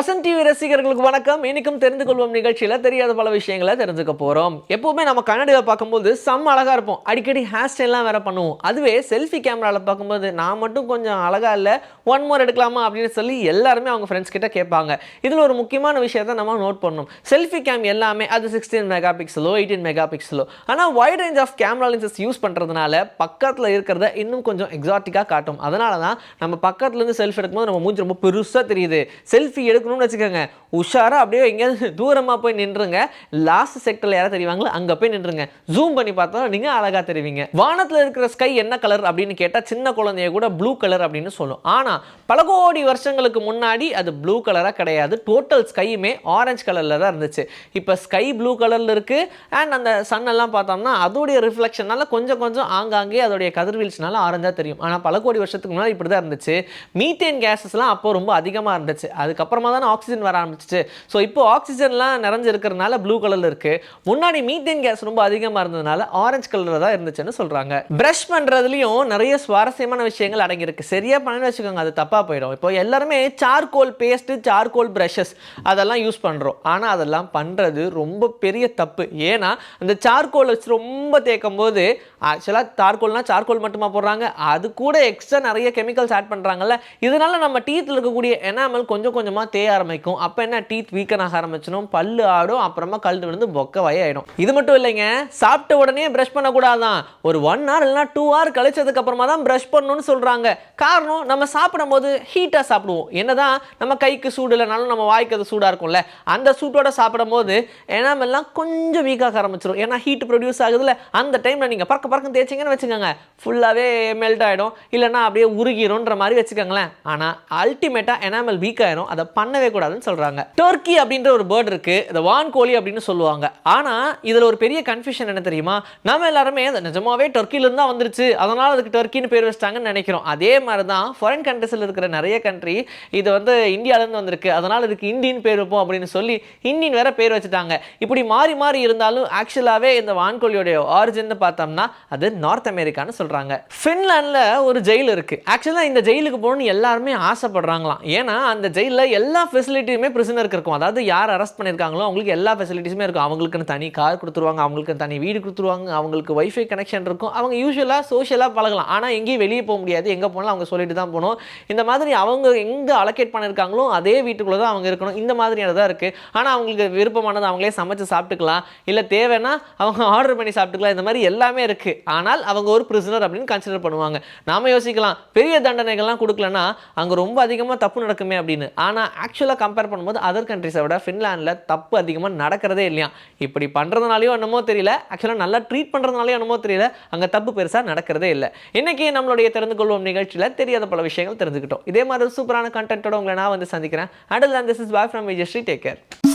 Vasanth TV ரசிகர்களுக்கு வணக்கம். இன்னைக்கும் தெரிந்து கொள்வோம் நிகழ்ச்சியில் தெரியாத பல விஷயங்களை தெரிஞ்சுக்க போகிறோம் எப்போவுமே நம்ம கண்ணாடியில் பார்க்கும்போது செம்ம அழகாக இருப்போம். அடிக்கடி ஹேர் ஸ்டைல்லாம் வேற பண்ணுவோம். அதுவே செல்ஃபி கேமராவில் பார்க்கும்போது நான் மட்டும் கொஞ்சம் அழகாக இல்லை ஒன் மோர் எடுக்கலாமா அப்படின்னு சொல்லி எல்லாருமே அவங்க ஃப்ரெண்ட்ஸ் கிட்ட கேட்பாங்க. இதில் ஒரு முக்கியமான விஷயத்தை நம்ம நோட் பண்ணணும். செல்ஃபி கேம் எல்லாமே அது சிக்ஸ்டீன் மெகா பிக்சலோ எயிட்டீன் மெகா பிக்சலோ ஆனால் wide range of camera lenses use பண்ணுறதுனால பக்கத்தில் இருக்கிறத இன்னும் கொஞ்சம் எக்ஸாட்டிக்காக காட்டும். அதனால தான் நம்ம பக்கத்துலேருந்து செல்ஃபி எடுக்கும்போது நம்ம மூஞ்சி ரொம்ப பெருசாக தெரியுது. செல்ஃபி இருக்கணும்னு வச்சுக்கோங்க. உஷாராக அப்படியே எங்கேயாவது தூரமாக போய் நின்றுங்க லாஸ்ட் செக்டரில் யாராவது தெரிவாங்களோ அங்கே போய் நின்றுங்க ஜூம் பண்ணி பார்த்தா நீங்கள் அழகாக தெரிவிங்க. வானத்தில் இருக்கிற ஸ்கை என்ன கலர் அப்படின்னு கேட்டால் சின்ன குழந்தைய கூட ப்ளூ கலர் அப்படின்னு சொல்லும். ஆனால் பல கோடி வருஷங்களுக்கு முன்னாடி அது ப்ளூ கலராக கிடையாது. டோட்டல் ஸ்கையுமே ஆரஞ்சு கலரில் தான் இருந்துச்சு. இப்போ ஸ்கை ப்ளூ கலரில் இருக்குது அண்ட் அந்த சன் எல்லாம் பார்த்தோம்னா அதோடைய ரிஃப்ளெக்ஷனால கொஞ்சம் கொஞ்சம் ஆங்காங்கே அதோடைய கதிர்வீழ்ச்சினால ஆரஞ்சாக தெரியும். ஆனால் பல கோடி வருஷத்துக்கு முன்னாடி இப்படி தான் இருந்துச்சு. மீத்தேன் கேஸஸ்லாம் அப்போ ரொம்ப அதிகமாக இருந்துச்சு. அதுக்கப்புறமா தான் ஆக்சிஜன் வர ஆரம்பிச்சிச்சு. ஸோ இப்போ ஆக்சிஜன்லாம் நிறைஞ்சிருக்கிறதுனால ப்ளூ கலரில் இருக்குது முன்னாடி மீத்தேன் கேஸ் ரொம்ப அதிகமாக இருந்ததுனால ஆரஞ்சு கலரில் தான் இருந்துச்சுன்னு சொல்கிறாங்க ப்ரஷ் பண்ணுறதுலையும் நிறைய சுவாரஸ்யமான விஷயங்கள் அடங்கியிருக்கு. சரியாக பண்ணி வச்சுக்கோங்க அது தப்பாக போயிடும். இப்போ எல்லாருமே சார்கோல் பேஸ்ட்டு சார்கோல் ப்ரஷஸ் அதெல்லாம் யூஸ் பண்ணுறோம் ஆனால் அதெல்லாம் பண்ணுறது ரொம்ப பெரிய தப்பு. ஏன்னா அந்த சார்கோல் வச்சு ரொம்ப தேய்க்கும் போது ஆக்சுவலாக தார்கோல்னால் சார்கோல் மட்டுமா போடுறாங்க. அது கூட எக்ஸ்ட்ரா நிறைய கெமிக்கல்ஸ் ஆட் பண்ணுறாங்கல்ல இதனால் நம்ம டீத்தில் இருக்கக்கூடிய எனாமல் கொஞ்சம் கொஞ்சமாக தேய ஆரம்பிக்கும். அப்போ என்ன? டீத் வீக்கன் ஆக ஆரம்பிச்சிடும். பல் ஆடும். அப்புறமா கழுத்து விழுந்து பொக்க ஆகிடும் இது மட்டும் இல்லைங்க. சாப்பிட்ட உடனே ப்ரஷ் பண்ணக்கூடாதான். ஒரு ஒன் ஹவர் இல்லைனா டூ ஹவர் கழிச்சதுக்கப்புறமா தான் ப்ரஷ் பண்ணணும்னு சொல்கிறாங்க காரணம் நம்ம சாப்பிடும்போது ஹீட்டாக சாப்பிடுவோம். என்னதான் நம்ம கைக்கு சூடு இல்லைனாலும் நம்ம வாய்க்கு அது சூடாக இருக்கும்ல. அந்த சூட்டோட சாப்பிடும்போது எனாமெல்லாம் கொஞ்சம் வீக்காக ஆரம்பிச்சிடும் ஏன்னா ஹீட் ப்ரொடியூஸ் ஆகுதுல அந்த டைமில் நீங்கள் பறக்க பறக்க தேய்ச்சிங்கன்னு வச்சுக்கோங்க. ஃபுல்லாகவே மெல்ட் ஆகிடும் இல்லைன்னா அப்படியே உருகிடும்ன்ற மாதிரி வச்சுக்கோங்களேன். ஆனால் அல்டிமேட்டாக எனாமல் வீக் ஆயிரும். அதை பண்ணவே கூடாதுன்னு சொல்கிறாங்க டர்க்கி அப்படின்ற ஒரு பேர்ட் இருக்குது இந்த வான் கோழி அப்படின்னு சொல்லுவாங்க. ஆனால் இதில் ஒரு பெரிய கன்ஃபியூஷன் என்ன தெரியுமா? நம்ம எல்லாருமே அது நிஜமாவே டர்க்கிலேருந்து தான் வந்துருச்சு. அதனால் அதுக்கு டர்க்கின்னு பேர் வச்சிட்டாங்கன்னு நினைக்கிறோம். அதே மாதிரி தான் ஃபாரின் கண்ட்ரிஸில் இருக்கிற நிறைய கண்ட்ரி இது வந்து இந்தியாவிலேருந்து வந்திருக்கு. அதனால் இதுக்கு இந்தின்னு பேர் வைப்போம் அப்படின்னு சொல்லி இந்தின் வேற பேர் வச்சுட்டாங்க. இப்படி மாறி மாறி இருந்தாலும் ஆக்சுவலாகவே இந்த வான்கோழியோடைய ஆரிஜின்னு பார்த்தோம்னா அது நார்த் அமெரிக்கான்னு சொல்கிறாங்க ஃபின்லாண்டில் ஒரு ஜெயில் இருக்குது ஆக்சுவலாக இந்த ஜெயிலுக்கு போகணும்னு எல்லாருமே ஆசைப்படுறாங்களாம். ஏன்னா அந்த ஜெயிலில் எல்லா ஃபெசிலிட்டியுமே பிரிசனருக்கு இருக்கும். அதாவது யார் அரெஸ்ட் பண்ணியிருக்காங்களோ அவங்களுக்கு எல்லா ஃபெசிலிட்டிஸுமே இருக்கும். அவங்களுக்குன்னு தனி கார் கொடுத்துருவாங்க அவங்களுக்கு தனி வீடு கொடுத்துருவாங்க அவங்களுக்கு ஒய்ஃபை கனெக்ஷன் இருக்கும். அவங்க யூஸ்வலாக சோஷியலாக பழகலாம். ஆனால் எங்கேயும் வெளியே போக முடியாது. எங்கே போனாலும் அவங்க சொல்லிட்டு தான் போகணும். இந்த மாதிரி அவங்க எங்கே அலோகேட் பண்ணியிருக்காங்களோ அதே வீட்டுக்குள்ளே தான் அவங்க இருக்கணும். இந்த மாதிரியானதாக இருக்குது ஆனால் அவங்களுக்கு விருப்பமானது அவங்களே சமைச்சு சாப்பிட்டுக்கலாம். இல்லை தேவைன்னா அவங்க ஆர்டர் பண்ணி சாப்பிட்டுக்கலாம். இந்த மாதிரி எல்லாமே இருக்குது ஆனால் அவங்க ஒரு பிரிசனர் அப்படின்னு கன்சிடர் பண்ணுவாங்க. நாம யோசிக்கலாம் பெரிய தண்டனைகள்லாம் கொடுக்கலன்னா அங்கே ரொம்ப அதிகமாக தப்பு நடக்குமே அப்படின்னு. ஆனால் ஆக்சுவலாக கம்பேர் பண்ணும்போது அதர் கண்ட்ரிஸை விட ஃபின்லாண்டில் தப்பு அதிகமாக நடக்கிறதே இல்லையா? இப்படி பண்ணுறதுனாலையோ என்னமோ தெரியல. ஆக்சுவலாக நல்லா ட்ரீட் பண்ணுறதுனாலையோ என்னமோ தெரியல. அங்கே தப்பு பெருசாக நடக்கிறதே இல்லை. இன்னைக்கு நம்மளுடைய தெரிந்து கொள்வோம் நிகழ்ச்சியில் தெரியாத பல விஷயங்கள் தெரிஞ்சுக்கிட்டோம். இதே மாதிரி சூப்பரான கண்டென்ட்டோட உங்களை நான் வந்து சந்திக்கிறேன். அடல் this is bye from Vijay Sri take care